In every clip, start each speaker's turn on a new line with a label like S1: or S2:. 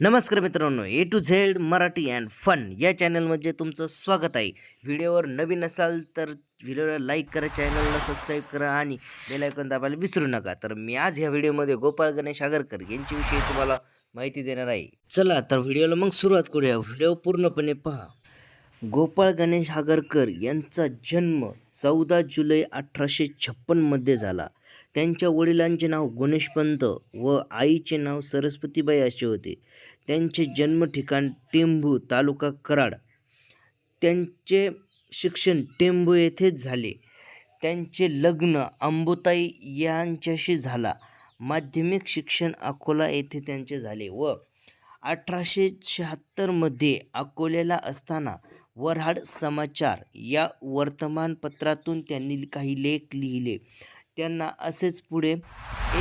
S1: नमस्कार मित्रांनो A to Z Marathi and fun या चॅनलमध्ये तुमचं स्वागत आहे. व्हिडिओवर नवीन असाल तर व्हिडिओला लाईक करा चॅनलला सबस्क्राईब करा आणि बेल दाबायला विसरू नका. तर मी आज ह्या व्हिडिओमध्ये गोपाळ गणेश आगरकर यांच्याविषयी तुम्हाला माहिती देणार आहे. चला तर व्हिडिओला मग सुरुवात करूया. व्हिडिओ पूर्णपणे पहा. गोपाळ गणेश आगरकर यांचा जन्म चौदा जुलै अठराशे छप्पनमध्ये झाला. त्यांच्या वडिलांचे नाव गणेशपंत व आईचे नाव सरस्वतीबाई असे होते. त्यांचे जन्म ठिकाण टेंभू तालुका कराड. त्यांचे शिक्षण टेंभू येथेच झाले. त्यांचे लग्न अंबुताई यांच्याशी झाला. माध्यमिक शिक्षण अकोला येथे त्यांचे झाले व अठराशे शहात्तरमध्ये अकोल्याला असताना वऱ्हाड समाचार या वर्तमानपत्रातून त्यांनी काही लेख लिहिले. त्यांना असेच पुढे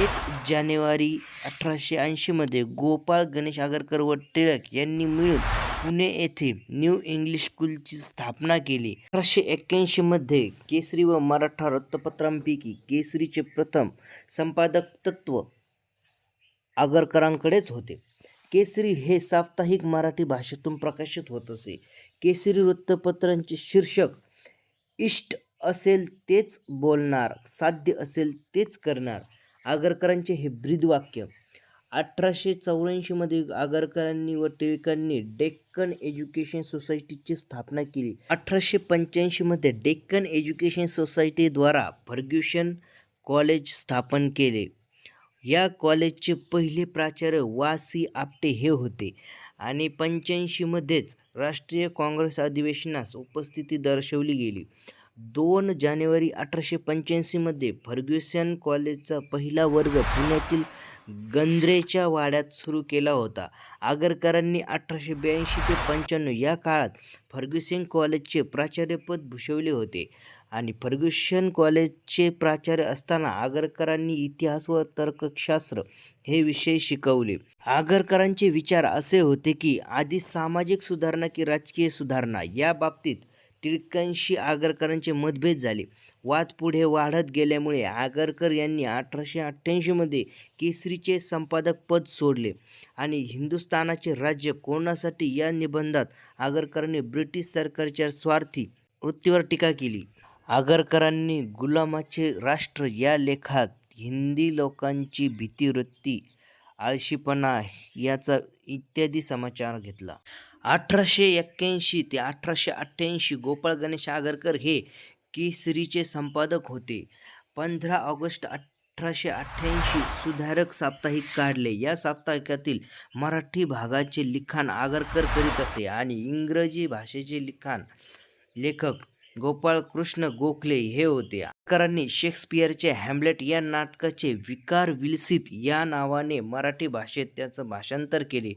S1: एक जानेवारी अठराशे ऐंशीमध्ये गोपाळ गणेश आगरकर व टिळक यांनी मिळून पुणे येथे न्यू इंग्लिश स्कूलची स्थापना केली. अठराशे एक्क्याऐंशीमध्ये केसरी व मराठा वृत्तपत्रांपैकी केसरीचे प्रथम संपादक तत्व आगरकरांकडेच होते. केसरी हे साप्ताहिक मराठी भाषेतून प्रकाशित होत असे. केसरी वृत्तपत्रांचे शीर्षक इष्ट असेल तेच बोलणार साध्य असेल तेच करणार. आगरकरांचे हे ब्रीदवाक्य अठराशे चौऱ्याऐंशीमध्ये आगरकरांनी व टिळकांनी डेक्कन एज्युकेशन सोसायटीची स्थापना केली. अठराशे पंच्याऐंशीमध्ये डेक्कन एज्युकेशन सोसायटीद्वारा फर्ग्युशन कॉलेज स्थापन केले. या कॉलेजचे पहिले प्राचार्य वासी आपटे हे होते. आणि पंच्याऐंशीमध्येच राष्ट्रीय काँग्रेस अधिवेशनास उपस्थिती दर्शवली गेली. दोन जानेवारी अठराशे पंच्याऐंशीमध्ये फर्ग्युसन कॉलेजचा पहिला वर्ग पुण्यातील गंद्रेच्या वाड्यात सुरू केला होता. आगरकरांनी अठराशे ब्याऐंशी ते पंच्याण्णव या काळात फर्ग्युसन कॉलेजचे प्राचार्यपद भूषवले होते. आणि फर्ग्युशन कॉलेजचे प्राचार्य असताना आगरकरांनी इतिहास व तर्कशास्त्र हे विषय शिकवले. आगरकरांचे विचार असे होते की आधी सामाजिक सुधारणा की राजकीय सुधारणा या बाबतीत टिळकांशी आगरकरांचे मतभेद झाले. वाद पुढे वाढत गेल्यामुळे आगरकर यांनी अठराशे अठ्ठ्याऐंशीमध्ये केसरीचे संपादक पद सोडले आणि हिंदुस्थानाचे राज्य कोणासाठी या निबंधात आगरकरांनी ब्रिटिश सरकारच्या स्वार्थी वृत्तीवर टीका केली. आगरकरांनी गुलामाचे राष्ट्र या लेखात हिंदी लोकांची भीतीवृत्ती आळशीपणा याचा इत्यादी समाचार घेतला. अठराशे एक्क्याऐंशी ते अठराशे अठ्ठ्याऐंशी गोपाळ गणेश आगरकर हे केसरीचे संपादक होते. पंधरा ऑगस्ट अठराशे अठ्ठ्याऐंशी सुधारक साप्ताहिक काढले. या साप्ताहिकातील मराठी भागाचे लिखाण आगरकर करीत असे आणि इंग्रजी भाषेचे लिखाण लेखक गोपाळ कृष्ण गोखले हे होते. आगरकरांनी शेक्सपियरचे हॅम्लेट या नाटकाचे विकार विलसित या नावाने मराठी भाषेत त्याचं भाषांतर केले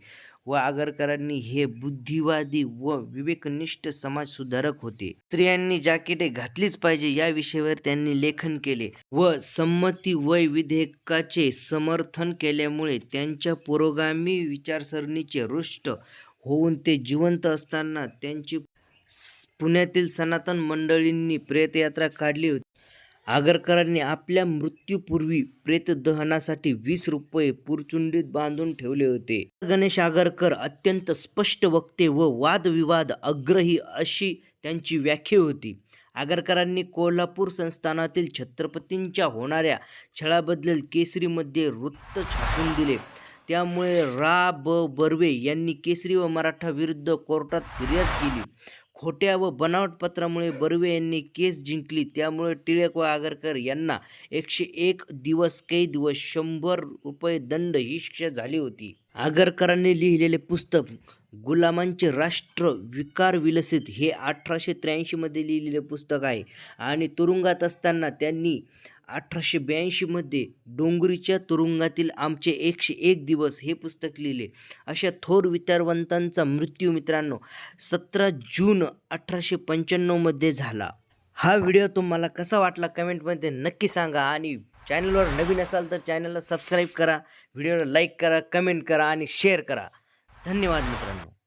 S1: व आगरकरांनी हे बुद्धिवादी व विवेकनिष्ठ समाज सुधारक होते. स्त्रियांनी जाकेटे घातलीच पाहिजे या विषयावर त्यांनी लेखन केले व संमती वय विधेयकाचे समर्थन केल्यामुळे त्यांच्या पुरोगामी विचारसरणीचे रुष्ट होऊन ते जिवंत असताना त्यांची पुण्यातील सनातन मंडळींनी प्रेतयात्रा काढली होती. आगरकरांनी आपल्या मृत्यूपूर्वी प्रेतदहनासाठी वीस रुपये पुरचुंडीत बांधून ठेवले होते. गणेश आगरकर अत्यंत स्पष्ट वक्ते व वादविवाद अग्रही अशी त्यांची व्याख्या होती. आगरकरांनी कोल्हापूर संस्थानातील छत्रपतींच्या होणाऱ्या छळाबद्दल केसरीमध्ये वृत्त छापून दिले. त्यामुळे रा. ब. बर्वे यांनी केसरी व मराठा विरुद्ध कोर्टात फिर्याद केली. खोट्या व बनावट पत्रामुळे बर्वे यांनी केस जिंकली. त्यामुळे टिळक व आगरकर यांना एकशे एक दिवस कैद व शंभर रुपये दंड ही शिक्षा झाली होती. आगरकरांनी लिहिलेले पुस्तक गुलामांचे राष्ट्र विकार विलसित हे अठराशे त्र्याऐंशीमध्ये लिहिलेले पुस्तक आहे. आणि तुरुंगात असताना त्यांनी अठराशे ब्याऐंशीमध्ये डोंगरीच्या तुरुंगातील आमचे एकशे एक दिवस हे पुस्तक लिहिले. अशा थोर विचारवंतांचा मृत्यू मित्रांनो सतरा जून अठराशे पंच्याण्णवमध्ये झाला. हा व्हिडिओ तुम्हाला कसा वाटला कमेंटमध्ये नक्की सांगा आणि चॅनलवर नवीन असाल तर चॅनलला सबस्क्राईब करा व्हिडिओला लाईक करा कमेंट करा आणि शेअर करा. धन्यवाद मित्रांनो.